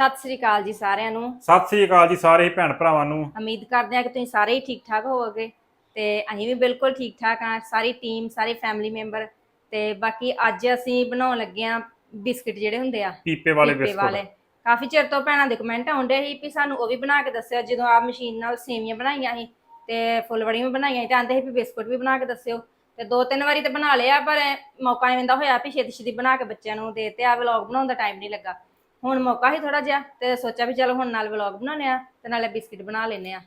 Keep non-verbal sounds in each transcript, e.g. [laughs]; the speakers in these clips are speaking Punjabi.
ਸਤਿ ਸ੍ਰੀ ਅਕਾਲ ਜੀ ਸਾਰਿਆਂ ਨੂੰ। ਸਤਿ ਸ੍ਰੀ ਅਕਾਲ ਜੀ ਸਾਰੇ ਹੀ ਭੈਣ ਭਰਾਵਾਂ ਨੂੰ। ਉਮੀਦ ਕਰਦੇ ਹਾਂ ਕਿ ਤੁਸੀਂ ਸਾਰੇ ਹੀ ਠੀਕ ਠਾਕ ਹੋਵੋਗੇ ਤੇ ਅਸੀਂ ਵੀ ਬਿਲਕੁਲ ਠੀਕ ਠਾਕ ਹਾਂ ਸਾਰੀ ਟੀਮ ਸਾਰੇ ਫੈਮਿਲੀ ਮੈਂਬਰ ਤੇ ਬਾਕੀ ਅੱਜ ਅਸੀਂ ਬਣਾਉਣ ਲੱਗੇ ਹਾਂ ਬਿਸਕਿਟ ਜਿਹੜੇ ਹੁੰਦੇ ਆ ਪੀਪੇ ਵਾਲੇ ਪੀਪੇ ਬਿਸਕੁਟ। ਵਾਲੇ। ਕਾਫੀ ਚਿਰ ਤੋਂ ਭੈਣਾਂ ਦੇ ਕਮੈਂਟ ਆਉਂਦੇ ਸੀ ਵੀ ਸਾਨੂੰ ਉਹ ਵੀ ਬਣਾ ਕੇ ਦੱਸਿਓ ਜਦੋਂ ਆ ਮਸ਼ੀਨ ਨਾਲ ਸੇਵੀਆਂ ਬਣਾਈਆਂ ਸੀ ਤੇ ਫੁੱਲਵੜੀਆਂ ਵੀ ਬਣਾਈਆਂ ਸੀ ਤੇ ਆਂਦੇ ਸੀ ਵੀ ਬਿਸਕੁਟ ਵੀ ਬਣਾ ਕੇ ਦੱਸਿਓ। ਤੇ ਦੋ ਤਿੰਨ ਵਾਰੀ ਤੇ ਬਣਾ ਲਿਆ ਪਰ ਮੌਕਾ ਐਵੇਂ ਦਾ ਹੋਇਆ ਵੀ ਛੇਤੀ ਛੇਤੀ ਬਣਾ ਕੇ ਬੱਚਿਆਂ ਨੂੰ ਦੇ ਤੇ ਆ ਵਲੌਗ ਬਣਾਉਣ ਦਾ ਟਾਈਮ ਨਹੀਂ ਲੱਗਾ। ਹੁਣ ਮੌਕਾ ਹੀ ਥੋੜਾ ਜਿਹਾ ਤੇ ਸੋਚਿਆ ਵੀ ਚਲੋ ਹੁਣ ਨਾਲ ਵਲੌਗ ਬਣਾਉਣੇ ਆ ਤੇ ਨਾਲੇ ਬਿਸਕਿਟ ਬਣਾ ਲੈਨੇ ਆ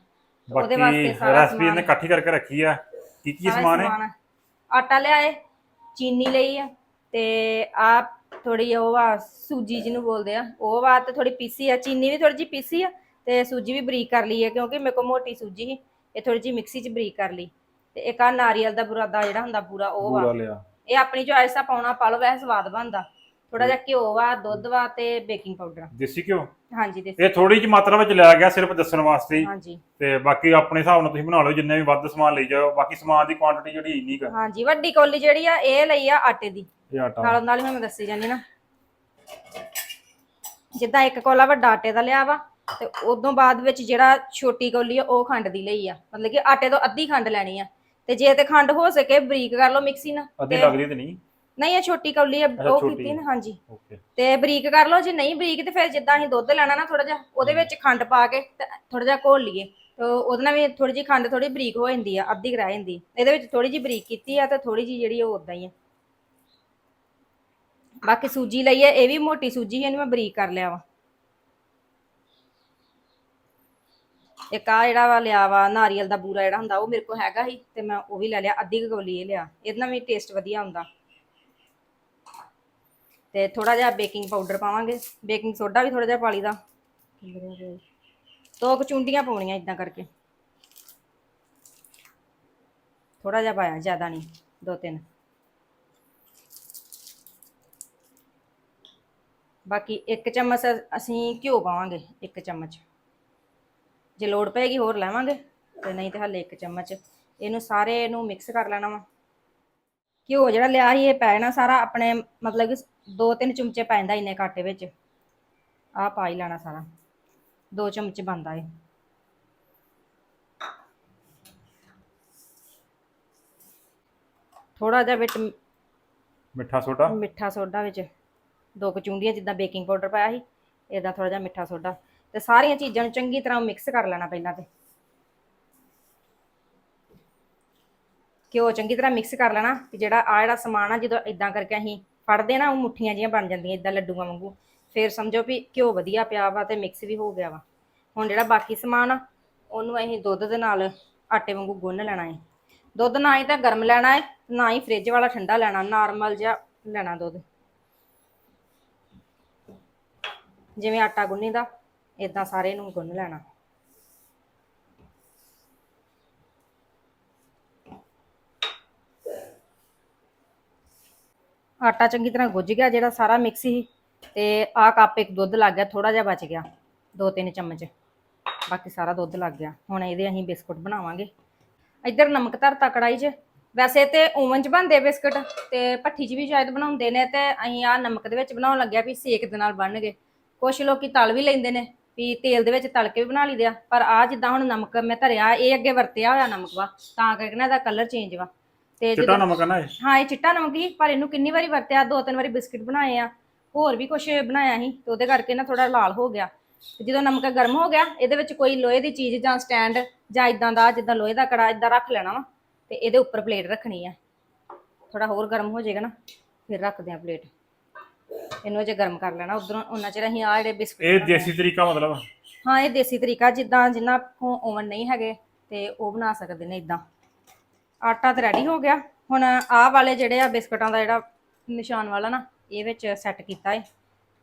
ਉਹਦੇ ਵਾਸਤੇ ਸਾਰਾ ਰੈਸਪੀ ਇਹਨੇ ਸਮਾਨ- ਇਕੱਠੀ ਕਰਕੇ ਰੱਖੀ ਆ। ਕੀ ਕੀ ਸਾਰਾ ਸਮਾਨ ਹੈ? ਸਮਾਨ। ਆਟਾ ਲਿਆਏ ਚੀਨੀ ਲਈ ਆ ਤੇ ਆ ਥੋੜੀ ਉਹ ਆ ਸੂਜੀ ਜਿਹਨੂੰ ਬੋਲਦੇ ਆ ਉਹ ਵਾ ਤੇ ਥੋੜੀ ਪੀਸੀ ਆ। ਚੀਨੀ ਵੀ ਥੋੜੀ ਜਿਹੀ ਪੀਸੀ ਆ ਤੇ ਸੂਜੀ ਵੀ ਬਰੀਕ ਕਰ ਲਈ ਹੈ ਕਿਉਂਕਿ ਮੇਰੇ ਕੋਲ ਮੋਟੀ ਸੂਜੀ ਸੀ ਇਹ ਥੋੜੀ ਜਿਹੀ ਮਿਕਸੀ 'ਚ ਬਰੀਕ ਕਰ ਲਈ। ਤੇ ਇੱਕ ਆ ਨਾਰੀਅਲ ਦਾ ਬੁਰਾਦਾ ਜਿਹੜਾ ਹੁੰਦਾ ਪੂਰਾ ਉਹ ਵਾ ਲਿਆ। ਇਹ ਆਪਣੀ ਚੋਇਸ ਆ ਪਾਉਣਾ ਪਾ ਲਓ ਵੈਸੇ ਸਵਾਦ ਬਣਦਾ। ਥੋੜਾ ਜਿਹਾ ਘਿਓ ਵਾ ਦੁੱਧ ਵਾ ਤੇ ਬੇਕਿੰਗ ਪਾਊਡਰ। ਦੇਸੀ ਘਿਓ? ਹਾਂਜੀ ਦੇ ਇਹ ਥੋੜੀ ਜਿਹੀ ਮਾਤਰਾ ਵਿੱਚ ਲਿਆ ਗਿਆ ਸਿਰਫ ਦੱਸਣ ਵਾਸਤੇ ਹੀ। ਹਾਂਜੀ। ਤੇ ਬਾਕੀ ਆਪਣੇ ਹਿਸਾਬ ਨਾਲ ਤੁਸੀਂ ਬਣਾ ਲਓ ਜਿੰਨੇ ਵੀ ਵੱਧ ਸਮਾਨ ਲਈ ਜਾਓ ਬਾਕੀ ਸਮਾਨ ਦੀ ਕੁਆਂਟੀਟੀ ਜਿਹੜੀ ਇੰਨੀ ਕੁ। ਹਾਂਜੀ ਵੱਡੀ ਕੌਲੀ ਜਿਹੜੀ ਆ ਇਹ ਲਈ ਆ ਆਟੇ ਦੀ। ਇਹ ਆਟਾ। ਨਾਲੋਂ ਨਾਲ ਹੀ ਮੈਂ ਦੱਸੀ ਜਾਂਦੀ ਨਾ। ਜਿੱਦਾਂ ਇੱਕ ਕੋਲਾ ਵੱਡਾ ਆਟੇ ਦਾ ਲਿਆ ਵਾ ਤੇ ਉਦੋਂ ਬਾਅਦ ਵਿੱਚ ਜਿਹੜਾ ਛੋਟੀ ਕੌਲੀ ਆ ਉਹ ਖੰਡ ਦੀ ਲਈ ਆ। ਮਤਲਬ ਕਿ ਆਟੇ ਤੋਂ ਅੱਧੀ ਖੰਡ ਲੈਣੀ ਆ। ਤੇ ਜੇ ਤੇ ਖੰਡ ਹੋ ਸਕੇ ਬਰੀਕ ਕਰ ਲਓ ਮਿਕਸੀ ਨਾਲ। ਅੱਧੀ ਤੇ- ਲੱਗਦੀ ਤੇ ਨਹੀਂ। ਨਹੀਂ ਇਹ ਛੋਟੀ ਕੌਲੀ ਆ ਉਹ ਛੋਟੀ। ਕੀਤੀ ਨਾ ਹਾਂਜੀ। ਓਕੇ। ਤੇ ਬਰੀਕ ਕਰ ਲਓ ਜੇ ਨਹੀਂ ਬਰੀਕ ਤੇ ਫਿਰ ਜਿੱਦਾਂ ਅਸੀਂ ਦੁੱਧ ਲੈਣਾ ਨਾ ਥੋੜਾ ਜਿਹਾ ਉਹਦੇ ਵਿੱਚ ਖੰਡ ਪਾ ਕੇ ਥੋੜਾ ਜਿਹਾ ਘੋਲ ਲਈਏ। ਤੇ ਉਹਦੇ ਨਾਲ ਵੀ ਥੋੜੀ ਜਿਹੀ ਖੰਡ ਥੋੜੀ ਬਰੀਕ ਹੋ ਜਾਂਦੀ ਆ ਅੱਧੀ ਕੁ ਰਹਿ ਜਾਂਦੀ। ਇਹਦੇ ਵਿੱਚ ਥੋੜੀ ਜਿਹੀ ਬਰੀਕ ਕੀਤੀ ਆ ਤੇ ਥੋੜੀ ਜਿਹੀ ਜਿਹੜੀ ਉਹ ਉਦਾਂ ਹੀ ਆ। ਬਾਕੀ ਸੂਜੀ ਲਈ ਹੈ ਇਹ ਵੀ ਮੋਟੀ ਸੂਜੀ ਹੈ ਇਹਨੂੰ ਮੈਂ ਬਰੀਕ ਕਰ ਲਿਆ ਵਾ। ਇੱਕ ਆ ਜਿਹੜਾ ਵਾ ਲਿਆ ਵਾ ਨਾਰੀਅਲ ਦਾ ਬੂਰਾ ਜਿਹੜਾ ਹੁੰਦਾ ਉਹ ਮੇਰੇ ਕੋਲ ਹੈਗਾ ਸੀ ਤੇ ਮੈਂ ਉਹ ਵੀ ਲੈ ਲਿਆ ਅੱਧੀ ਕੁ ਕੌਲੀ ਇਹ ਲਿਆ। ਇਹਦੇ ਨਾਲ ਵੀ ਟੇਸਟ ਵਧੀਆ ਹੁੰਦਾ। ਤੇ ਥੋੜਾ ਜਿਹਾ ਬੇਕਿੰਗ ਪਾਊਡਰ ਪਾਵਾਂਗੇ। ਬੇਕਿੰਗ ਸੋਡਾ ਵੀ ਥੋੜਾ ਜਿਹਾ ਪਾ ਲਈਦਾ। ਦੋ ਕੁ ਚੁੰਡੀਆਂ ਪਾਉਣੀਆਂ ਇਦਾਂ ਕਰਕੇ। ਥੋੜਾ ਜਿਹਾ ਪਾਇਆ, ਜ਼ਿਆਦਾ ਨਹੀਂ, ਦੋ ਤਿੰਨ। ਬਾਕੀ ਇੱਕ ਚਮਚ ਅਸੀਂ ਘਿਓ ਪਾਵਾਂਗੇ, ਇੱਕ ਚਮਚ। ਜੇ ਲੋੜ ਪਏਗੀ ਹੋਰ ਲਾਵਾਂਗੇ, ਤੇ ਨਹੀਂ ਤੇ ਹਲੇ ਇੱਕ ਚਮਚ। ਇਹਨੂੰ ਸਾਰੇ ਨੂੰ ਮਿਕਸ ਕਰ ਲੈਣਾ ਵਾ। ਘਿਓ ਜਿਹੜਾ ਲਿਆ ਸੀ, ਇਹ ਪੈ ਜਾਣਾ ਸਾਰਾ ਆਪਣੇ ਮਤਲਬ ਕਿ ਦੋ ਤਿੰਨ ਚਮਚੇ ਪੈ ਜਾਂਦਾ ਇੰਨੇ ਕਾਟੇ ਵਿੱਚ। ਆਹ ਪਾ ਹੀ ਲੈਣਾ ਸਾਰਾ। ਦੋ ਚਮਚ ਬਣਦਾ ਏ ਥੋੜਾ ਜਿਹਾ ਵਿੱਚ ਮਿੱਠਾ ਸੋਡਾ? ਮਿੱਠਾ ਸੋਡਾ ਵਿੱਚ। ਦੋ ਕੁ ਚੁੰਡੀਆਂ ਜਿੱਦਾਂ ਬੇਕਿੰਗ ਪਾਊਡਰ ਪਾਇਆ ਸੀ ਇਹਦਾ ਥੋੜਾ ਜਿਹਾ ਮਿੱਠਾ ਸੋਡਾ। ਤੇ ਸਾਰੀਆਂ ਚੀਜ਼ਾਂ ਨੂੰ ਚੰਗੀ ਤਰ੍ਹਾਂ ਮਿਕਸ ਕਰ ਲੈਣਾ ਪਹਿਲਾਂ ਤੇ। ਘਿਓ ਚੰਗੀ ਤਰ੍ਹਾਂ ਮਿਕਸ ਕਰ ਲੈਣਾ ਤੇ ਜਿਹੜਾ ਆ ਜਿਹੜਾ ਸਮਾਨ ਆ ਜਦੋਂ ਇਦਾਂ ਕਰਕੇ ਅਸੀਂ ਫੜਦੇ ਨਾ, ਉਹ ਮੁੱਠੀਆਂ ਜੀਆਂ ਬਣ ਜਾਂਦੀਆਂ ਇਦਾਂ ਲੱਡੂਆਂ ਵਾਂਗੂ। ਫਿਰ ਸਮਝੋ ਵੀ ਘਿਓ ਵਧੀਆ ਪਿਆ ਵਾ ਤੇ ਮਿਕਸ ਵੀ ਹੋ ਗਿਆ ਵਾ। ਹੁਣ ਜਿਹੜਾ ਬਾਕੀ ਸਮਾਨ ਆ, ਉਹਨੂੰ ਅਸੀਂ ਦੁੱਧ ਦੇ ਨਾਲ ਆਟੇ ਵਾਂਗੂ ਗੁੰਨ ਲੈਣਾ ਹੈ ਦੁੱਧ ਨਾ ਹੀ ਤਾਂ ਗਰਮ ਲੈਣਾ ਹੈ ਨਾ ਹੀ ਫ੍ਰਿਜ ਵਾਲਾ ਠੰਡਾ ਲੈਣਾ ਨਾਰਮਲ ਜਿਹਾ ਲੈਣਾ ਦੁੱਧ। ਜਿਵੇਂ ਆਟਾ ਗੁੰਨੀਦਾ ਇਦਾਂ ਸਾਰੇ ਨੂੰ ਗੁੰਨ ਲੈਣਾ। ਆਟਾ ਚੰਗੀ ਤਰ੍ਹਾਂ ਗੁੱਝ ਗਿਆ, ਜਿਹੜਾ ਸਾਰਾ ਮਿਕਸ ਸੀ, ਤੇ ਆਹ ਕੱਪ ਇੱਕ ਦੁੱਧ ਲੱਗ ਗਿਆ ਥੋੜਾ ਜਿਹਾ ਬਚ ਗਿਆ, ਦੋ ਤਿੰਨ ਚਮਚ। ਬਾਕੀ ਸਾਰਾ ਦੁੱਧ ਲੱਗ ਗਿਆ। ਹੁਣ ਇਹਦੇ ਅਸੀਂ ਬਿਸਕੁਟ ਬਣਾਵਾਂਗੇ। ਇੱਧਰ ਨਮਕ ਧਰਤਾ ਕੜਾਈ 'ਚ। ਵੈਸੇ ਤੇ ਓਵਨ 'ਚ ਬਣਦੇ ਬਿਸਕੁਟ, ਤੇ ਭੱਠੀ 'ਚ ਵੀ ਸ਼ਾਇਦ ਬਣਾਉਂਦੇ ਨੇ, ਤੇ ਅਸੀਂ ਆ ਨਮਕ ਦੇ ਵਿੱਚ ਬਣਾਉਣ ਲੱਗਿਆ ਵੀ ਸੇਕ ਦੇ ਨਾਲ ਬਣਨਗੇ। ਕੁਝ ਲੋਕੀ ਤਲ ਵੀ ਲੈਂਦੇ ਨੇ, ਵੀ ਤੇਲ ਦੇ ਵਿੱਚ ਤਲ ਕੇ ਵੀ ਬਣਾ ਲਈਦੇ ਆ, ਪਰ ਆ ਜਿੱਦਾਂ ਹੁਣ ਨਮਕ ਮੈਂ ਧਰਿਆ, ਇਹ ਅੱਗੇ ਵਰਤਿਆ ਹੋਇਆ ਨਮਕ ਵਾ, ਤਾਂ ਕਰਕੇ ਨਾ ਇਹਦਾ ਕਲਰ ਚੇਂਜ ਵਾ। ਤੇ ਚਿੱਟਾ ਨਮਕ ਆ ਨਾ ਇਹ? ਹਾਂ ਇਹ ਚਿੱਟਾ ਨਮਕ ਹੀ ਪਰ ਇਹਨੂੰ ਕਿੰਨੀ ਵਾਰੀ ਵਰਤਿਆ? ਦੋ ਤਿੰਨ ਵਾਰੀ ਬਿਸਕਿਟ ਬਣਾਏ ਆ। ਹੋਰ ਵੀ ਕੁਝ ਬਣਾਇਆ ਸੀ ਤੇ ਉਹਦੇ ਕਰਕੇ ਨਾ ਥੋੜਾ ਲਾਲ ਹੋ ਗਿਆ। ਤੇ ਜਦੋਂ ਨਮਕ ਗਰਮ ਹੋ ਗਿਆ ਇਹਦੇ ਵਿੱਚ ਕੋਈ ਲੋਹੇ ਦੀ ਚੀਜ਼ ਜਾਂ ਸਟੈਂਡ ਜਾਂ ਇਦਾਂ ਦਾ ਜਿੱਦਾਂ ਲੋਹੇ ਦਾ ਕੜਾ ਇਦਾਂ ਰੱਖ ਲੈਣਾ ਵਾ ਤੇ ਇਹਦੇ ਉੱਪਰ ਪਲੇਟ ਰੱਖਣੀ ਆ। ਥੋੜਾ ਹੋਰ ਗਰਮ ਹੋ ਜਾਏਗਾ ਨਾ ਫਿਰ ਰੱਖਦੇ ਆ ਪਲੇਟ। ਇਹਨੂੰ ਜੇ ਗਰਮ ਕਰ ਲੈਣਾ ਉਧਰੋਂ ਉਹਨਾਂ ਚਿਰ ਅਸੀਂ ਆ ਜਿਹੜੇ ਬਿਸਕਿਟ ਇਹ ਦੇਸੀ ਤਰੀਕਾ ਮਤਲਬ ਹਾਂ ਇਹ ਦੇਸੀ ਤਰੀਕਾ ਜਿੱਦਾਂ ਜਿੰਨਾ ਕੋਲ ਓਵਨ ਨਹੀਂ ਹੈਗੇ ਤੇ ਉਹ ਬਣਾ ਸਕਦੇ ਨੇ ਇਦਾਂ ਆਟਾ ਤਾਂ ਰੈਡੀ ਹੋ ਗਿਆ। ਹੁਣ ਆਹ ਵਾਲੇ ਜਿਹੜੇ ਆ ਬਿਸਕਟਾਂ ਦਾ ਜਿਹੜਾ ਨਿਸ਼ਾਨ ਵਾਲਾ ਨਾ, ਇਹ ਵਿੱਚ ਸੈੱਟ ਕੀਤਾ ਏ।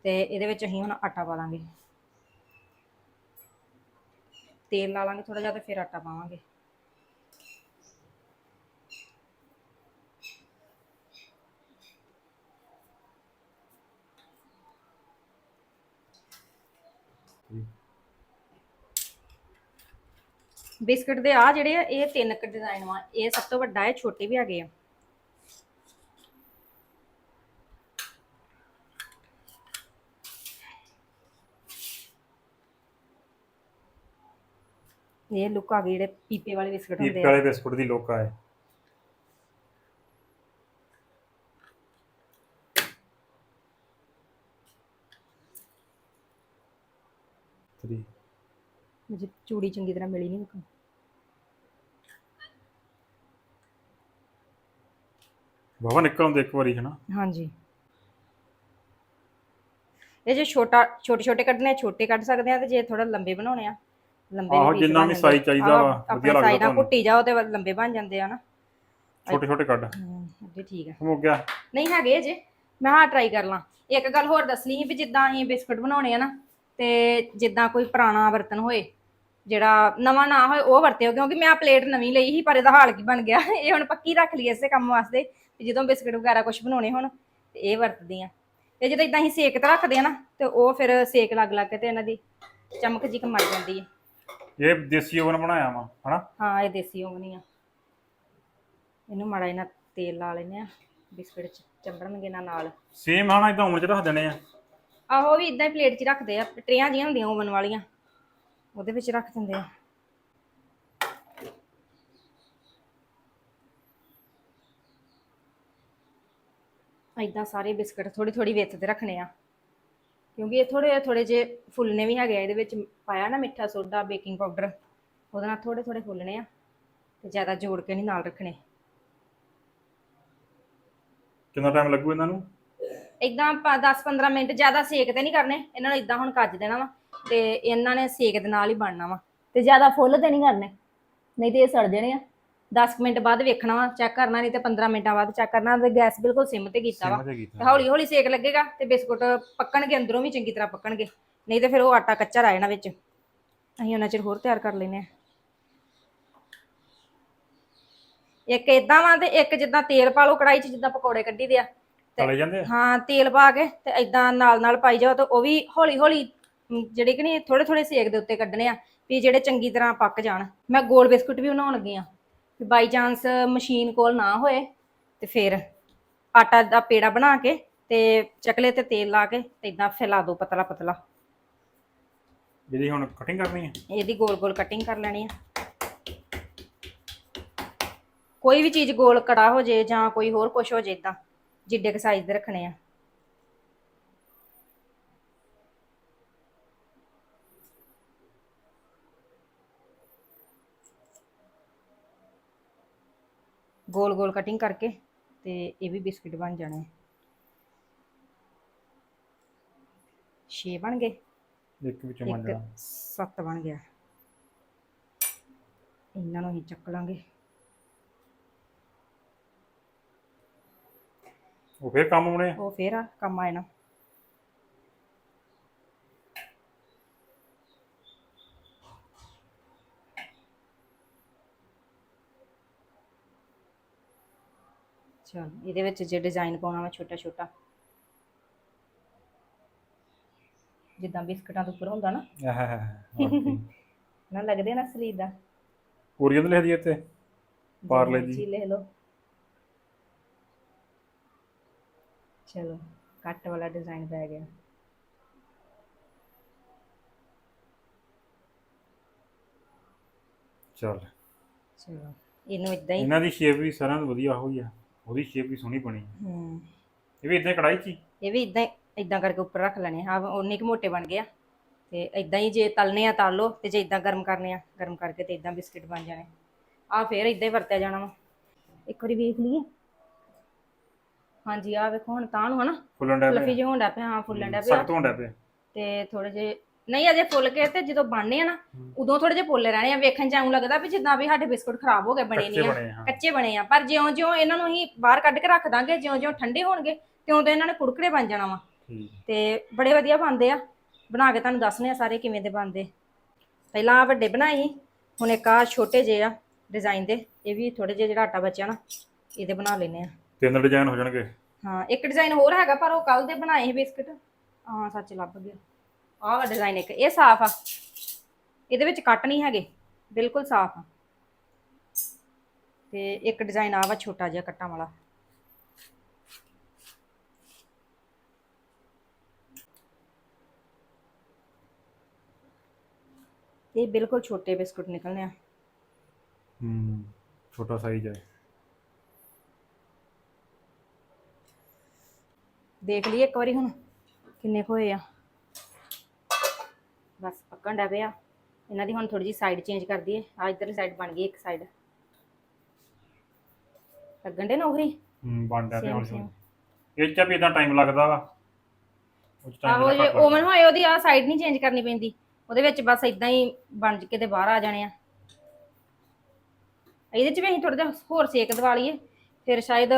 ਤੇ ਇਹਦੇ ਵਿੱਚ ਅਸੀਂ ਹੁਣ ਆਟਾ ਪਾ ਦਾਂਗੇ। ਤੇਲ ਲਾ ਲਾਂਗੇ ਥੋੜਾ ਜਿਹਾ ਤੇ ਫਿਰ ਆਟਾ ਪਾਵਾਂਗੇ। ਬਿਸਕਟ ਦੇ ਆ ਜਿਹੜੇ ਇਹ ਤਿੰਨ ਕ ਡਿਜ਼ਾਈਨ ਵਾ। ਇਹ ਸਭ ਤੋਂ ਵੱਡਾ ਹੈ ਛੋਟੇ ਵੀ ਹੈਗੇ ਆ। ਇਹ ਲੁੱਕ ਆ ਗਈ ਪੀਪੇ ਵਾਲੇ ਬਿਸਕਟ ਹੁੰਦੇ ਪੀਪੇ ਵਾਲੇ ਬਿਸਕੁਟ ਦੀ ਲੋਕਾ ਹੈ Three. ਮੁਝੇ ਚੂੜੀ ਚੰਗੀ ਤਰ੍ਹਾਂ ਮਿਲੀ ਨਹੀਂ ਮੁਕਾ ਬਾਬਾ ਨਿਕਲ ਆਉਂਦੇ ਇੱਕ ਵਾਰੀ ਹਨਾ ਹਾਂਜੀ ਇਹ ਜੇ ਛੋਟਾ ਛੋਟੇ ਛੋਟੇ ਕੱਢਨੇ ਆ ਛੋਟੇ ਕੱਢ ਸਕਦੇ ਆ ਤੇ ਜੇ ਥੋੜਾ ਲੰਬੇ ਬਣਾਉਣੇ ਆ ਲੰਬੇ ਆਹੋ, piece ਜਿੰਨਾ ਬਣ ਵੀ ਜਾਂਦੇ। size ਚਾਹੀਦਾ ਆਹ, ਵਾ, ਆਪਣੇ ਵਧੀਆ ਲੱਗਦਾ size ਨਾਲ ਤੁਹਾਨੂੰ। ਜਾਓ ਤੇ ਲੰਬੇ ਬਣ ਜਾਂਦੇ ਆ ਨਾ ਛੋਟੇ ਛੋਟੇ ਕੱਢ ਹਮ, ਅੱਗੇ ਠੀਕ ਆ ਹੋ ਗਿਆ ਨਹੀਂ ਹੈਗੇ ਜੇ ਮੈਂ ਹਾਂ ਟਰਾਈ ਕਰ ਲਾਂ ਇੱਕ ਗੱਲ ਹੋਰ ਦੱਸਣੀ ਸੀ ਵੀ ਜਿੱਦਾਂ ਅਸੀਂ ਬਿਸਕੁਟ ਬਣਾਉਣੇ ਆ ਨਾ ਤੇ ਜਿੱਦਾਂ ਕੋਈ ਪੁਰਾਣਾ ਬਰਤਨ ਹੋਏ ਜਿਹੜਾ ਨਵਾਂ ਨਾ ਹੋਏ ਉਹ ਵਰਤਿਓ ਕਿਉਂਕਿ ਮੈਂ ਆ ਪਲੇਟ ਨਵੀਂ ਲਈ ਸੀ ਪਰ ਇਹਦਾ ਹਾਲ ਕੀ ਬਣ ਗਿਆ? ਇਹ ਹੁਣ ਪੱਕੀ ਰੱਖ ਲਈ ਇਸੇ ਕੰਮ ਵਾਸਤੇ ਵੀ ਜਦੋਂ ਬਿਸਕੁਟ ਵਗੈਰਾ ਕੁਝ ਬਣਾਉਣੇ ਹੋਣ ਤੇ ਇਹ ਵਰਤਦੀ ਆ। ਤੇ ਜਦੋਂ ਇਦਾਂ ਅਸੀਂ ਸੇਕ ਤੇ ਰੱਖਦੇ ਆ ਨਾ ਤੇ ਉਹ ਫਿਰ ਸੇਕ ਲੱਗ ਲੱਗ ਕੇ ਤੇ ਇਹਨਾਂ ਦੀ ਚਮਕ ਜੀ ਮਰ ਜਾਂਦੀ ਹੈ ਇਹ ਦੇਸੀ ਓਵਨ ਬਣਾਇਆ ਵਾ ਹਨਾ? ਹਾਂ ਇਹ ਦੇਸੀ ਓਵਨੀ ਆ। ਇਹਨੂੰ ਮਾੜਾ ਜਿਹਾ ਤੇਲ ਲਾ ਲੈਨੇ ਆ ਬਿਸਕੁਟ ਚ ਚੰਬੜਨਗੇ ਨਾ ਨਾਲ। ਸੇਮ ਹਨਾ ਇਦਾਂ ਓਵਨ ਚ ਰੱਖ ਦੇਣੇ ਆ। ਆਹੋ ਵੀ ਇਦਾਂ ਹੀ ਪਲੇਟ 'ਚ ਹੀ ਰੱਖਦੇ ਆ ਟਰੇਆਂ ਜੀਆਂ ਹੁੰਦੀਆਂ ਓਵਨ ਵਾਲੀਆਂ। ਉਹਦੇ ਵਿੱਚ ਰੱਖ ਦਿੰਦੇ ਆ। ਇਦਾਂ ਸਾਰੇ ਬਿਸਕਟ ਥੋੜੀ ਥੋੜੀ ਵਿੱਥ ਤੇ ਰੱਖਣੇ ਆ। ਕਿਉਂਕਿ ਇਹ ਥੋੜੇ ਥੋੜੇ ਜੇ ਫੁੱਲਨੇ ਵੀ ਹੈਗੇ ਆ ਇਹਦੇ ਵਿੱਚ ਪਾਇਆ ਨਾ ਮਿੱਠਾ ਸੋਡਾ ਬੇਕਿੰਗ ਪਾਊਡਰ ਉਹਦੇ ਨਾਲ ਥੋੜੇ ਥੋੜੇ ਫੁੱਲਣੇ ਆ ਤੇ ਜ਼ਿਆਦਾ ਜੋੜ ਕੇ ਨਹੀਂ ਨਾਲ ਰੱਖਣੇ। ਕਿੰਨਾ ਟਾਈਮ ਲੱਗੂ ਇਹਨਾਂ ਨੂੰ? ਇਦਾਂ 10-15 ਮਿੰਟ ਜ਼ਿਆਦਾ ਸੇਕ ਤੇ ਨਹੀਂ ਕਰਨੇ ਇਹਨਾਂ ਨੂੰ ਇਦਾਂ ਹੁਣ ਕੱਜ ਦੇਣਾ ਵਾ। ਤੇ ਇਹਨਾਂ ਨੇ ਸੇਕ ਦੇ ਨਾਲ ਹੀ ਬਣਨਾ ਵਾ। ਤੇ ਜ਼ਿਆਦਾ ਫੁੱਲ ਤੇ ਨਹੀਂ ਕਰਨੇ। ਨਹੀਂ ਤੇ ਇਹ ਸੜ ਜਾਣੇ ਆ। 10 ਮਿੰਟ ਬਾਅਦ ਵੇਖਣਾ ਵਾ ਚੈੱਕ ਕਰਨਾ ਨਹੀਂ ਤੇ 15 ਮਿੰਟਾਂ ਬਾਅਦ ਚੈੱਕ ਕਰਨਾ ਤੇ ਗੈਸ ਬਿਲਕੁਲ ਸਿਮ ਤੇ ਕੀਤਾ ਵਾ। ਤੇ ਹੌਲੀ ਹੌਲੀ ਸੇਕ ਲੱਗੇਗਾ ਤੇ ਬਿਸਕੁਟ ਪੱਕਣਗੇ ਅੰਦਰੋਂ ਵੀ ਚੰਗੀ ਤਰ੍ਹਾਂ ਪੱਕਣਗੇ। ਨਹੀਂ ਤੇ ਫਿਰ ਉਹ ਆਟਾ ਕੱਚਾ ਰਹਿ ਜਾਣਾ ਵਿੱਚ। ਅਸੀਂ ਉਹਨਾਂ ਚਿਰ ਹੋਰ ਤਿਆਰ ਕਰ ਲੈਨੇ ਆ। ਇੱਕ ਇਦਾਂ ਵਾ ਤੇ ਇੱਕ ਜਿੱਦਾਂ ਤੇਲ ਪਾ ਲਓ ਕੜਾਈ 'ਚ ਜਿੱਦਾਂ ਪਕੌੜੇ ਕੱਢੀ ਦੇ ਆ। ਤਲੇ ਜਾਂਦੇ ਹਾਂ ਤੇਲ ਪਾ ਕੇ ਤੇ ਇਦਾਂ ਨਾਲ ਨਾਲ ਪਾਈ ਜਾਓ ਤੇ ਉਹ ਵੀ ਹੌਲੀ ਹੌਲੀ ਜਿਹੜੇ ਕਿ ਨਹੀਂ ਥੋੜੇ ਥੋੜੇ ਸੇਕ ਦੇ ਉੱਤੇ ਕੱਢਣੇ ਆ ਵੀ ਜਿਹੜੇ ਚੰਗੀ ਤਰ੍ਹਾਂ ਪੱਕ ਜਾਣ। ਮੈਂ ਗੋਲ ਬਿਸਕੁਟ ਵੀ ਬਣਾਉਣ ਲੱਗੀ ਆ। ਵੀ ਬਾਈ ਚਾਂਸ ਮਸ਼ੀਨ ਕੋਲ ਨਾ ਹੋਏ ਤੇ ਫਿਰ ਆਟਾ ਦਾ ਪੇੜਾ ਬਣਾ ਕੇ ਤੇ ਚਕਲੇ ਤੇ ਤੇਲ ਲਾ ਕੇ ਤੇ ਇਦਾਂ ਫੈਲਾ ਦਿਓ ਪਤਲਾ ਪਤਲਾ ਜਿਹਦੀ ਹੁਣ ਕਟਿੰਗ ਕਰਨੀ ਹੈ ਇਹਦੀ ਗੋਲ ਗੋਲ ਕਟਿੰਗ ਕਰ ਲੈਣੀ ਆ। ਕੋਈ ਵੀ ਚੀਜ਼ ਗੋਲ ਕੜਾ ਹੋ ਜੇ ਜਾਂ ਕੋਈ ਹੋਰ ਕੁਝ ਹੋ ਜੇ ਇਦਾਂ ਜਿੱਡੇ ਕ ਸਾਈਜ਼ ਦੇ ਰੱਖਣੇ ਆ। ਗੋਲ ਗੋਲ ਕਟਿੰਗ ਕਰਕੇ ਤੇ ਇਹ ਵੀ ਬਿਸਕਿਟ ਬਣ ਜਾਣੇ ਛੇ ਬਣ ਗਏ। ਇੱਕ ਵਿੱਚ ਮੰਨ ਇੱਕ ਜਾਣਾ। ਸੱਤ ਬਣ ਗਿਆ। ਇਹਨਾਂ ਨੂੰ ਹੀ ਚੱਕ ਲਾਂਗੇ। ਉਹ ਫੇਰ ਕੰਮ ਆਉਣੇ ਉਹ ਫੇਰ ਆ ਕੰਮ ਆਏ ਨਾ। ਚਲ ਇਹਦੇ ਵਿੱਚ ਜੇ ਡਿਜ਼ਾਈਨ ਪਾਉਣਾ ਵਾ ਛੋਟਾ ਛੋਟਾ। ਜਿੱਦਾਂ ਬਿਸਕਟਾਂ ਦੇ ਉੱਪਰ ਹੁੰਦਾ ਨਾ। [laughs] ਨਾ ਲੱਗਦੇ ਨਾ ਸਰੀਰ ਦਾ। ਕੋਰੀਅਨ ਲਿਖ ਦਈਏ ਤੇ ਪਾਰਲੇ ਜੀ। ਜੀ। ਲੈ ਲਓ। ਚਲੋ ਕੱਟ ਵਾਲਾ ਡਿਜ਼ਾਈਨ ਪੈ ਗਿਆ। ਚੱਲ। ਚਲੋ ਇਹਨੂੰ ਇਦਾਂ ਹੀ ਇਹਨਾਂ ਦੀ ਸ਼ੇਪ ਵੀ ਸਾਰਿਆਂ ਨੂੰ ਵਧੀਆ ਹੋਈ ਆ। ਉਹਦੀ ਸ਼ੇਪ ਵੀ ਸੋਹਣੀ ਬਣੀ। ਹੂੰ। ਇਹ ਵੀ ਇਦਾਂ ਕੜਾਈ 'ਚ ਹੀ? ਇਹ ਵੀ ਇਦਾਂ ਇਦਾਂ ਕਰਕੇ ਉੱਪਰ ਰੱਖ ਲੈਣੇ ਆ। ਉਨੇ ਕੁ ਮੋਟੇ ਬਣ ਗਿਆ ਤੇ ਇਦਾਂ ਹੀ ਜੇ ਤਲਨੇ ਆ ਤਲ ਲਓ ਤੇ ਜੇ ਇਦਾਂ ਗਰਮ ਕਰਨੇ ਆ ਗਰਮ ਕਰਕੇ ਤੇ ਇਦਾਂ ਬਿਸਕਿਟ ਬਣ ਜਾਣੇ। ਆ ਫੇਰ ਇਦਾਂ ਹੀ ਵਰਤਿਆ ਜਾਣਾ ਵਾ। ਇੱਕ ਵਾਰੀ ਵੇਖ ਲਈਏ। ਹਾਂਜੀ ਆ ਵੇਖੋ ਹੁਣ ਤਾਂ ਨੂੰ ਹਨਾ। ਫੁੱਲਣ ਡੈ ਫਲਫੀ ਪਿਆ ਜਿਹਾ ਹੁੰਦਾ ਪਿਆ ਹਾਂ ਫੁੱਲਣ ਡਿਆ ਪਿਆ। ਸਖਤ ਹੋਣ ਡੈ ਪਿਆ ਤੇ ਥੋੜੇ ਜੇ ਨਹੀਂ ਅਜੇ ਫੁੱਲ ਕੇ ਤੇ ਜਦੋਂ ਬਣਨੇ ਆ ਨਾ ਉਦੋਂ ਥੋੜੇ ਜੇ ਪੋਲੇ ਰਹਿਣੇ ਆ। ਵੇਖਣ ਚ ਐਂ ਲੱਗਦਾ ਵੀ ਜਿੱਦਾਂ ਵੀ ਸਾਡੇ ਬਿਸਕੁਟ ਖਰਾਬ ਹੋ ਗਏ ਬਣੇ ਕੱਚੇ ਨਹੀਂ ਆ। ਹਾਂ। ਕੱਚੇ ਬਣੇ ਆ। ਪਰ ਜਿਉਂ-ਜਿਉਂ ਇਹਨਾਂ ਨੂੰ ਅਸੀਂ ਬਾਹਰ ਕੱਢ ਕੇ ਰੱਖ ਦਾਂਗੇ ਜਿਉਂ-ਜਿਉਂ ਠੰਡੇ ਹੋਣਗੇ ਤਿਉਂ ਤੇ ਇਹਨਾਂ ਨੇ ਕੁੜਕੜੇ ਬਣ ਜਾਣਾ ਵਾ। ਠੀਕ। ਤੇ ਬੜੇ ਵਧੀਆ ਬਣਦੇ ਆ। ਬਣਾ ਕੇ ਤੁਹਾਨੂੰ ਦੱਸਨੇ ਆ ਸਾਰੇ ਕਿਵੇਂ ਦੇ ਬਣਦੇ। ਪਹਿਲਾਂ ਆਹ ਵੱਡੇ ਬਣਾਏ ਸੀ ਹੁਣ ਇੱਕ ਆ ਛੋਟੇ ਜਿਹੇ ਆ ਡਿਜ਼ਾਈਨ ਦੇ। ਇਹ ਵੀ ਥੋੜੇ ਜਿਹੇ ਜਿਹੜਾ ਆਟਾ ਬਚਿਆ ਨਾ ਇਹਦੇ ਬਣਾ ਲੈਨੇ ਆ। ਤਿੰਨ ਡਿਜ਼ਾਈਨ ਹੋ ਜਾਣਗੇ? ਹਾਂ ਇੱਕ ਡਿਜ਼ਾਈਨ ਹੋਰ ਹੈਗਾ ਪਰ ਉਹ ਕੱਲ ਦੇ ਬਣਾਏ ਸੀ ਬਿਸਕਟ। ਹਾਂ ਸੱਚ ਲੱਭ ਗਿਆ। ਆਹ ਵਾ ਡਿਜ਼ਾਈਨ ਇੱਕ ਇਹ ਸਾਫ਼ ਆ। ਇਹਦੇ ਵਿੱਚ ਕੱਟ ਨਹੀਂ ਹੈਗੇ ਬਿਲਕੁਲ ਸਾਫ਼ ਆ। ਤੇ ਇੱਕ ਡਿਜ਼ਾਈਨ ਆ ਵਾ ਛੋਟਾ ਜਿਹਾ ਕੱਟਾਂ ਵਾਲਾ। ਇਹ ਬਿਲਕੁਲ ਛੋਟੇ ਬਿਸਕੁਟ ਨਿਕਲਨੇ ਆ। ਹੂੰ ਛੋਟਾ ਸਾਈਜ਼ ਹੈ ਦੇਖ ਲਈਏ ਇੱਕ ਵਾਰੀ ਹੁਣ ਕਿੰਨੇ ਹੋਏ ਆ। ਬਸ ਪੱਕਣ ਡਾ ਪਿਆ। ਇਹਨਾਂ ਦੀ ਹੁਣ ਥੋੜੀ ਜੀ ਸਾਈਡ ਚੇਂਜ ਕਰ ਦਈਏ। ਆ ਇਧਰਲੀ ਸਾਈਡ ਬਣ ਗਈ ਇੱਕ ਸਾਈਡ ਲੱਗਣ ਦੇ ਨੌਕਰੀ? ਹੂੰ ਬਣ ਡਿਆ ਤੇ Same, ਹੌਲੀ ਇਹ ਚ ਵੀ ਇਦਾਂ ਟਾਈਮ ਲੱਗਦਾ ਵਾ। ਉਹ 'ਚ time ਆਹੋ ਜੇ ਲੱਗਦਾ। ਓਵਨ ਹੋਏ ਉਹਦੀ ਆ ਸਾਈਡ ਨਹੀਂ ਚੇਂਜ ਕਰਨੀ ਪੈਂਦੀ। ਉਹਦੇ ਵਿੱਚ ਬਸ ਇਦਾਂ ਹੀ ਬਣ ਕੇ ਤੇ ਬਾਹਰ ਆ ਜਾਣੇ ਆ। ਇਹਦੇ ਚ ਵੀ ਅਸੀਂ ਥੋੜਾ ਜਿਹਾ ਹੋਰ ਸੇਕ ਦਵਾ ਲਈਏ। ਫਿਰ ਸ਼ਾਇਦ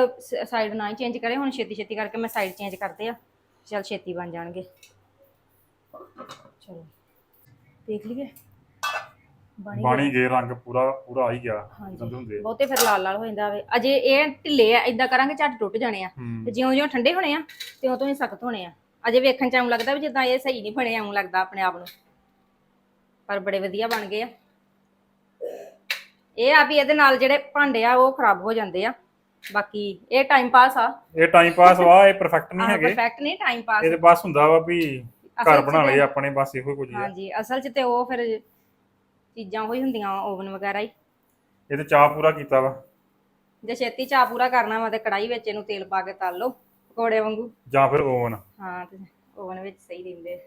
ਸਾਈਡ ਨਾ ਹੀ ਚੇਂਜ ਕਰੇ। ਹੁਣ ਛੇਤੀ ਛੇਤੀ ਕਰਕੇ ਮੈਂ ਸਾਈਡ ਚੇਂਜ ਕਰਦੇ ਆ। ਚਲ ਛੇਤੀ ਬਣ ਜਾਣਗੇ। ਚਲੋ। ਦੇਖ ਲਈਏ। ਬਣ ਬਣ ਹੀ ਗਏ ਰੰਗ ਪੂਰਾ ਪੂਰਾ ਆ ਹੀ ਗਿਆ। ਜਿੱਦਾਂ ਦੇ ਹੁੰਦੇ ਆ। ਬਹੁਤੇ ਫਿਰ ਲਾਲ ਲਾਲ ਹੋ ਜਾਂਦਾ ਵੇ। ਅਜੇ ਇਹ ਢਿੱਲੇ ਆ ਇਦਾਂ ਕਰਾਂਗੇ ਝੱਟ ਟੁੱਟ ਜਾਣੇ ਆ। ਹੂੰ। ਤੇ ਜਿਉਂ ਜਿਉਂ ਠੰਡੇ ਹੋਣੇ ਆ ਤਿਉਂ ਤੋਂ ਹੀ ਸਖਤ ਹੋਣੇ ਆ। ਅਜੇ ਵੇਖਣ ਚ ਐਂ ਲੱਗਦਾ ਵੀ ਜਿੱਦਾਂ ਇਹ ਸਹੀ ਨਹੀਂ ਬਣੇ ਐਂ ਲੱਗਦਾ ਆਪਣੇ ਆਪ ਨੂੰ। ਪਰ ਬੜੇ ਵਧੀਆ ਬਣ ਗਏ ਆ। ਇਹ ਆ ਵੀ ਇਹਦੇ ਨਾਲ ਜਿਹੜੇ ਭਾਂਡੇ ਆ ਉਹ ਖਰਾਬ ਹੋ ਜਾਂਦੇ ਆ। ਬਾਕੀ ਇਹ ਟਾਈਮ ਪਾਸ ਆ। ਇਹ ਟਾਈਮ ਪਾਸ ਵਾ ਇਹ ਪਰਫੈਕਟ ਨਹੀਂ ਹੈਗੇ। ਪਰਫੈਕਟ ਨਹੀਂ ਟਾਈਮ ਪਾਸ ਇਹਦੇ ਬਸ ਹੁੰਦਾ ਵਾ ਵੀ ਅਸਲ ਘਰ ਚ ਬਣਾ ਲਏ ਤੇ- ਆਪਣੇ ਬਸ ਇਹੋ ਕੁਝ ਹੀ ਆ। ਹਾਂਜੀ ਅਸਲ 'ਚ ਤੇ ਉਹ ਫਿਰ ਚੀਜ਼ਾਂ ਉਹੀ ਹੁੰਦੀਆਂ ਓਵਨ ਵਗੈਰਾ ਹੀ। ਇਹ ਤੇ ਚਾਹ ਪੂਰਾ ਕੀਤਾ ਵਾ। ਜੇ ਛੇਤੀ ਚਾਹ ਪੂਰਾ ਕਰਨਾ ਵਾ ਤੇ ਕੜਾਈ ਵਿੱਚ ਇਹਨੂੰ ਤੇਲ ਪਾ ਕੇ ਤਲ ਲਓ ਪਕੌੜੇ ਵਾਂਗੂ। ਜਾਂ ਫਿਰ ਓਵਨ। ਹਾਂ ਤੇ ਓਵਨ ਵਿੱਚ ਸਹੀ ਰਹਿੰਦੇ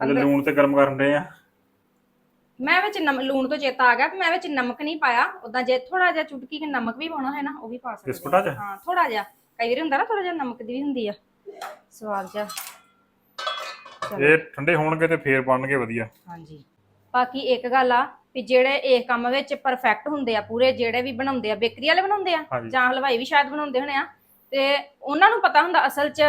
ਹਲੇ ਲੂਣ ਤੇ ਗਰਮ ਕਰਨ ਦੇ ਆ। ਮੈਂ ਵਿੱਚ ਨਮ ਲੂਣ ਤੋਂ ਚੇਤਾ ਆ ਗਿਆ ਕਿ ਮੈਂ ਵਿੱਚ ਨਮਕ ਨਹੀਂ ਪਾਇਆ। ਉਦਾਂ ਜੇ ਥੋੜਾ ਜਿਹਾ ਚੁਟਕੀ ਕਿ ਨਮਕ ਵੀ ਪਾਉਣਾ ਹੈ ਨਾ ਉਹ ਵੀ ਪਾ ਸਕਦੇ ਬਿਸਕੁਟਾਂ 'ਚ? ਹਾਂ। ਹਾਂ ਥੋੜਾ ਜਿਹਾ। ਕਈ ਵਾਰੀ ਹੁੰਦਾ ਨਾ ਥੋੜਾ ਜਿਹਾ ਨਮਕ ਦੀ ਵੀ ਹੁੰਦੀ ਆ। ਸਵਾਦ ਚਲੋ। ਇਹ ਠੰਡੇ ਹੋਣਗੇ ਤੇ ਫੇਰ ਬਣਨਗੇ ਵਧੀਆ। ਹਾਂਜੀ। ਬਾਕੀ ਇੱਕ ਗੱਲ ਆ ਵੀ ਜਿਹੜੇ ਇਸ ਕੰਮ ਵਿੱਚ ਪਰਫੈਕਟ ਹੁੰਦੇ ਆ ਪੂਰੇ ਜਿਹੜੇ ਵੀ ਬਣਾਉਂਦੇ ਆ ਬੇਕਰੀ ਵਾਲੇ ਬਣਾਉਂਦੇ ਆ ਹਾਂਜੀ। ਜਾਂ ਹਲਵਾਈ ਵੀ ਸ਼ਾਇਦ ਬਣਾਉਂਦੇ ਹੋਣੇ ਆ ਤੇ ਉਹਨਾਂ ਨੂੰ ਪਤਾ ਹੁੰਦਾ ਅਸਲ 'ਚ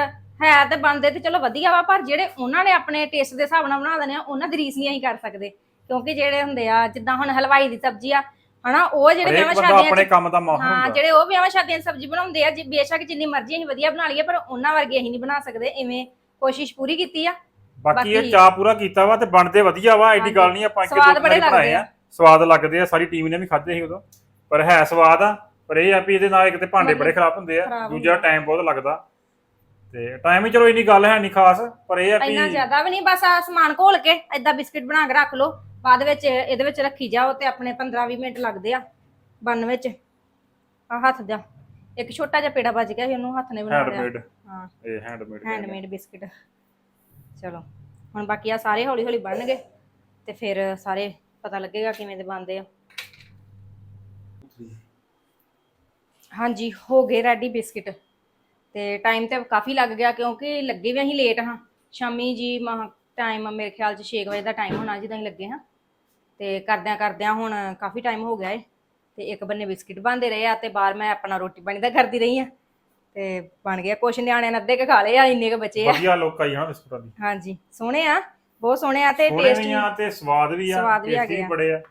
ਹੈ ਤੇ ਬਣਦੇ ਤੇ ਚਲੋ ਵਧੀਆ ਵਾ ਪਰ ਜਿਹੜੇ ਉਹਨਾਂ ਨੇ ਆਪਣੇ ਟੇਸਟ ਦੇ ਹਿਸਾਬ ਨਾਲ ਬਣਾ ਦੇਣੇ ਆ ਉਹਨਾਂ ਦੀ ਰੀਸ ਨਹੀਂ ਅਸੀਂ ਕਰ ਸਕਦੇ। ਕਿਉਂਕਿ ਜਿਹੜੇ ਹੁੰਦੇ ਆ ਜਿੱਦਾਂ ਹੁਣ ਹਲਵਾਈ ਦੀ ਸਬਜ਼ੀ ਆ ਹਨਾ ਉਹ ਜਿਹੜੇ ਵਿਆਹਾਂ ਬੰਦਾ ਸ਼ਾਦੀਆਂ 'ਚ ਆਪਣੇ ਕੰਮ ਦਾ ਮਾਹਰ ਹਾਂ ਹੁੰਦਾ। ਜਿਹੜੇ ਉਹ ਵਿਆਹਾਂ ਸ਼ਾਦੀਆਂ 'ਚ ਸਬਜ਼ੀ ਬਣਾਉਂਦੇ ਆ ਜੀ ਬੇਸ਼ੱਕ ਜਿੰਨੀ ਮਰਜ਼ੀ ਅਸੀਂ ਵਧੀਆ ਬਣਾ ਲਈਏ ਪਰ ਉਹਨਾਂ ਵਰਗੀ ਅਸੀਂ ਨਹੀਂ ਬਣਾ ਸਕਦੇ ਇਵੇਂ ਕੋਸ਼ਿਸ਼ ਪੂਰੀ ਕੀਤੀ ਆ। ਬਾਕੀ ਇਹ ਬਾਕੀ- ਚਾਹ ਪੂਰਾ ਕੀਤਾ ਵਾ ਤੇ ਬਣਦੇ ਵਧੀਆ ਵਾ ਐਡੀ ਹਾਂਜੀ। ਗੱਲ ਨਹੀਂ ਆਪਾਂ ਇੱਕ ਸਵਾਦ ਦੋ ਬੜੇ ਵਾਰੀ ਬਣਾਏ ਲੱਗਦੇ ਆ। ਸਵਾਦ ਲੱਗਦੇ ਆ ਸਾਰੀ ਟੀਮ ਨੇ ਵੀ ਖਾਦੇ ਸੀ ਉਦੋਂ। ਪਰ ਹੈ ਸਵਾਦ ਆ ਪਰ ਇਹ ਆ ਵੀ ਇਹਦੇ ਨਾਲ ਇੱਕ ਤੇ ਭਾਂਡੇ ਬੜੇ ਖਰਾਬ ਹੁੰਦੇ ਆ ਖਰਾਬ ਦੂਜਾ ਟਾਈਮ ਬਹੁਤ ਲੱਗਦਾ। ਤੇ ਟਾਈਮ ਹੀ ਚਲੋ ਇੰਨੀ ਗੱਲ ਹੈ ਨਹੀਂ ਖਾਸ ਪਰ ਇਹ ਆ ਵੀ ਇੰਨਾ ਜ਼ਿਆਦਾ ਵੀ ਨਹੀਂ ਬਸ ਆ ਸਮਾਨ ਘੋਲ ਕੇ ਏਦਾਂ ਬਿਸਕਿਟ ਬਣਾ ਕੇ ਰੱਖ ਲਓ। ਬਾਅਦ ਵਿੱਚ ਇਹਦੇ ਵਿੱਚ ਰੱਖੀ ਜਾਓ ਤੇ ਆਪਣੇ 15-20 ਮਿੰਟ ਲੱਗਦੇ ਆ ਬਣਨ ਵਿੱਚ। ਆ ਹੱਥ ਦਾ ਇੱਕ ਛੋਟਾ ਜਿਹਾ ਪੇੜਾ ਵੱਜ ਗਿਆ ਸੀ ਉਹਨੂੰ ਹੱਥ ਨੇ ਬਣਾ ਲਿਆ ਹੈਂਡਮੇਡ ਹਾਂ। ਇਹ ਹੈਂਡਮੇਡ ਹੈਂਡਮੇਡ ਬਿਸਕਿਟ। ਚਲੋ ਹੁਣ ਬਾਕੀ ਆ ਸਾਰੇ ਹੌਲੀ ਹੌਲੀ ਬਣਨਗੇ ਤੇ ਫਿਰ ਸਾਰੇ ਪਤਾ ਲੱਗੇਗਾ ਕਿਵੇਂ ਦੇ ਬਣਦੇ ਆ। ਹਾਂਜੀ ਹੋ ਗਏ ਰੈਡੀ ਬਿਸਕਿਟ। ਤੇ ਟਾਈਮ ਤੇ ਕਾਫੀ ਲੱਗ ਗਿਆ ਕਿਉਂਕਿ ਲੱਗੇ ਵੀ ਅਸੀਂ ਲੇਟ ਹਾਂ। ਸ਼ਾਮੀ ਜੀ ਮਾ ਟਾਈਮ ਮੇਰੇ ਖਿਆਲ ਚ 6 ਵਜੇ ਦਾ ਟਾਈਮ ਹੋਣਾ ਜਿੱਦਾਂ ਅਸੀਂ ਲੱਗੇ ਹਾਂ। ਤੇ ਕਰਦਿਆਂ ਕਰਦਿਆਂ ਹੁਣ ਕਾਫੀ ਟਾਈਮ ਹੋ ਗਿਆ ਏ ਤੇ ਇੱਕ ਬੰਨੇ ਬਿਸਕਿਟ ਬਣਦੇ ਰਹੇ ਆ ਤੇ ਬਾਹਰ ਮੈਂ ਆਪਣਾ ਰੋਟੀ ਪਾਣੀ ਦਾ ਕਰਦੀ ਰਹੀ ਆ। ਤੇ ਬਣ ਗਿਆ ਕੁਛ ਨਿਆਣਿਆਂ ਨੇ ਅੱਧੇ ਕੁ ਖਾ ਲਏ ਆ ਇੰਨੇ ਕੁ ਬਚੇ ਆ। ਵਧੀਆ ਲੋਕ ਆਈ ਹਨਾ ਬਿਸਕੁਟਾਂ ਦੀ। ਹਾਂਜੀ ਸੋਹਣੇ ਆ ਬਹੁਤ ਸੋਹਣੇ ਆ ਤੇ ਸੋਹਣੇ ਟੇਸਟ ਆ ਤੇ ਸਵਾਦ ਵੀ ਆ ਸਵਾਦ ਵੀ tasty ਹੈਗੇ ਆ। ਬੜੇ ਆ।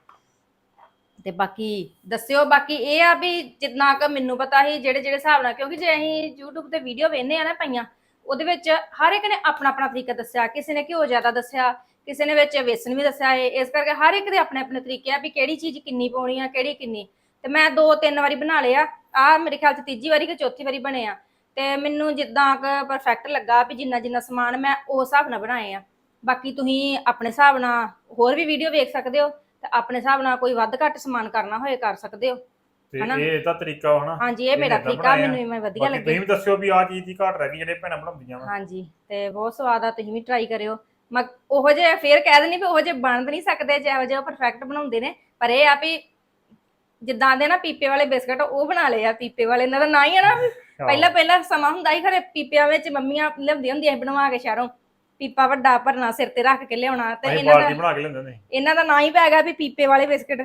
ਤੇ ਬਾਕੀ ਦੱਸਿਓ ਬਾਕੀ ਇਹ ਆ ਵੀ ਜਿੰਨਾ ਕੁ ਮੈਨੂੰ ਪਤਾ ਸੀ ਜਿਹੜੇ ਜਿਹੜੇ ਹਿਸਾਬ ਨਾਲ ਕਿਉਂਕਿ ਜੇ ਅਸੀਂ YouTube ਤੇ ਵੀਡੀਓ ਵੇਖਨੇ ਆ ਨਾ ਪਈਆਂ ਉਹਦੇ ਵਿੱਚ ਹਰ ਇੱਕ ਨੇ ਆਪਣਾ ਆਪਣਾ ਤਰੀਕਾ ਦੱਸਿਆ ਕਿਸੇ ਨੇ ਘਿਓ ਜ਼ਿਆਦਾ ਦੱਸਿਆ ਕਿਸੇ ਨੇ ਵਿੱਚ ਵੇਸਣ ਵੀ ਦੱਸਿਆ ਹੈ ਇਸ ਕਰਕੇ ਹਰ ਇੱਕ ਦੇ ਆਪਣੇ ਆਪਣੇ ਤਰੀਕੇ ਆ ਵੀ ਕਿਹੜੀ ਚੀਜ਼ ਕਿੰਨੀ ਪਾਉਣੀ ਆ ਕਿਹੜੀ ਕਿੰਨੀ। ਤੇ ਮੈਂ ਦੋ ਤਿੰਨ ਵਾਰੀ ਬਣਾ ਲਏ ਆ। ਆ ਮੇਰੇ ਖਿਆਲ ਚ ਤੀਜੀ ਵਾਰੀ ਕਿ ਚੌਥੀ ਵਾਰੀ ਬਣੇ ਆ। ਤੇ ਮੈਨੂੰ ਜਿੱਦਾਂ ਕ ਪਰਫੈਕਟ ਲੱਗਾ ਵੀ ਜਿੰਨਾ ਜਿੰਨਾ ਸਮਾਨ ਮੈਂ ਉਸ ਹਿਸਾਬ ਨਾਲ ਬਣਾਏ ਆ। ਬਾਕੀ ਤੁਸੀਂ ਆਪਣੇ ਹਿਸਾਬ ਨਾਲ ਹੋਰ ਵੀ ਵੀਡੀਓ ਵੇਖ ਸਕਦੇ ਹੋ ਤੇ ਆਪਣੇ ਹਿਸਾਬ ਨਾਲ ਕੋਈ ਵੱਧ ਘੱਟ ਸਮਾਨ ਕਰਨਾ ਹੋਏ ਕਰ ਸਕਦੇ ਹੋ। ਤੇ ਹਨਾ? ਇਹ ਇਹਦਾ ਤਰੀਕਾ ਨਾ। ਹਾਂਜੀ ਇਹ ਮੇਰਾ ਤਰੀਕਾ ਆ। ਮੈਨੂੰ ਇਵੇਂ ਵਧੀਆ ਬਾਕੀ ਲੱਗੇ। ਤੁਸੀਂ ਵੀ ਦੱਸਿਓ ਵੀ ਆਹ ਚੀਜ਼ ਦੀ ਘਾਟ ਰਹਿ ਗਈ ਜਿਹੜੇ ਭੈਣਾਂ ਬਣਾਉਂਦੀਆਂ ਵਾ। ਹਾਂਜੀ ਤੇ ਬਹੁਤ ਸਵਾਦ ਆ ਤੁਸੀਂ ਵੀ ਟਰਾਈ ਕਰਿਓ। ਮੈਂ ਉਹੋ ਜਿਹੇ ਫੇਰ ਕਹਿ ਦਿੰਦੀ ਵੀ ਉਹੋ ਜਿਹੇ ਬਣ ਨਹੀਂ ਸਕਦੇ ਜਿਹੋ ਜਿਹੇ ਪਰਫੈਕਟ ਬਣਾਉਂਦੇ ਨੇ। ਪਰ ਇਹ ਆ ਵੀ ਜਿੱਦਾਂ ਦੇ ਨਾ ਪੀਪੇ ਵਾਲੇ ਬਿਸਕਟ ਉਹ ਬਣਾ ਲਏ ਆ ਪੀਪੇ ਵਾਲੇ। ਇਹਨਾਂ ਦਾ ਨਾਂ ਹੀ ਆ ਨਾ ਪਹਿਲਾਂ ਪਹਿਲਾਂ ਸਮਾਂ ਹੁੰਦਾ ਹੀ ਖਰੇ ਪੀਪਿਆਂ ਵਿੱਚ ਮੰਮੀਆਂ ਲਿਆਉਂਦੀਆਂ ਹੁੰਦੀਆਂ ਸੀ ਬਣਵਾ ਕੇ ਸ਼ਹਿਰੋਂ। ਪੀਪਾ ਵੱਡਾ ਭਰਨਾ ਸਿਰ ਤੇ ਰੱਖ ਕੇ ਲਿਆਉਣਾ ਤੇ ਇਹਨਾਂ ਦਾ ਬਣਾ ਕੇ ਲੈਂਦੇ ਨੇ ਇਹਨਾਂ ਦਾ ਨਾਂ ਹੀ ਪੈ ਗਿਆ ਵੀ ਪੀਪੇ ਵਾਲੇ ਬਿਸਕਟ।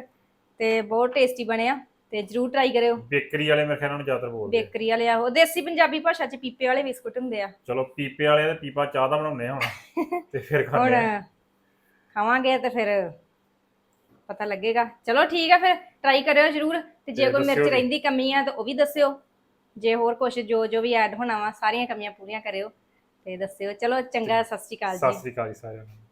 ਤੇ ਬਹੁਤ ਟੇਸਟੀ ਬਣਿਆ ਤੇ ਜਰੂਰ ਟਰਾਈ ਕਰਿਓ। ਬੇਕਰੀ ਵਾਲੇ ਮੇਰੇ ਖਿਆਲ ਨਾਲ ਜ਼ਿਆਦਾ ਬੋਲਦੇ ਆ। ਬੇਕਰੀ ਵਾਲੇ ਆ ਉਹ। ਦੇਸੀ ਪੰਜਾਬੀ ਭਾਸ਼ਾ ਚ ਪੀਪੇ ਵਾਲੇ ਬਿਸਕੁਟ ਹੁੰਦੇ ਆ। ਚਲੋ ਪੀਪੇ ਵਾਲੇ ਤੇ ਪੀਪਾ ਚਾਹ ਦਾ ਬਣਾਉਂਦੇ ਆ ਹੁਣ। [laughs] ਤੇ ਫਿਰ ਹੁਣ ਆ। ਖਾਵਾਂਗੇ ਤੇ ਫਿਰ ਪਤਾ ਲੱਗੇਗਾ। ਚਲੋ ਠੀਕ ਆ ਫਿਰ ਟਰਾਈ ਕਰਿਓ ਜਰੂਰ। ਤੇ ਜੇ ਤੇ ਕੋਈ ਦੱਸਿਓ ਮਿਰਚ ਵੀ। ਰਹਿੰਦੀ ਕਮੀ ਆ ਤਾਂ ਉਹ ਵੀ ਦੱਸਿਓ। ਜੇ ਹੋਰ ਕੁਝ ਜੋ ਜੋ ਵੀ ਐਡ ਹੋਣਾ ਵਾ ਸਾਰੀਆਂ ਕਮੀਆਂ ਪੂਰੀਆਂ ਕਰਿਓ। ਤੇ ਦੱਸਿਓ। ਚਲੋ ਚੰਗਾ ਸਤਿ ਸ਼੍ਰੀ ਅਕਾਲ ਸਤਿ ਜੀ ਸ੍ਰੀ ਅਕਾਲ ਜੀ ਸਾਰਿਆਂ ਨੂੰ।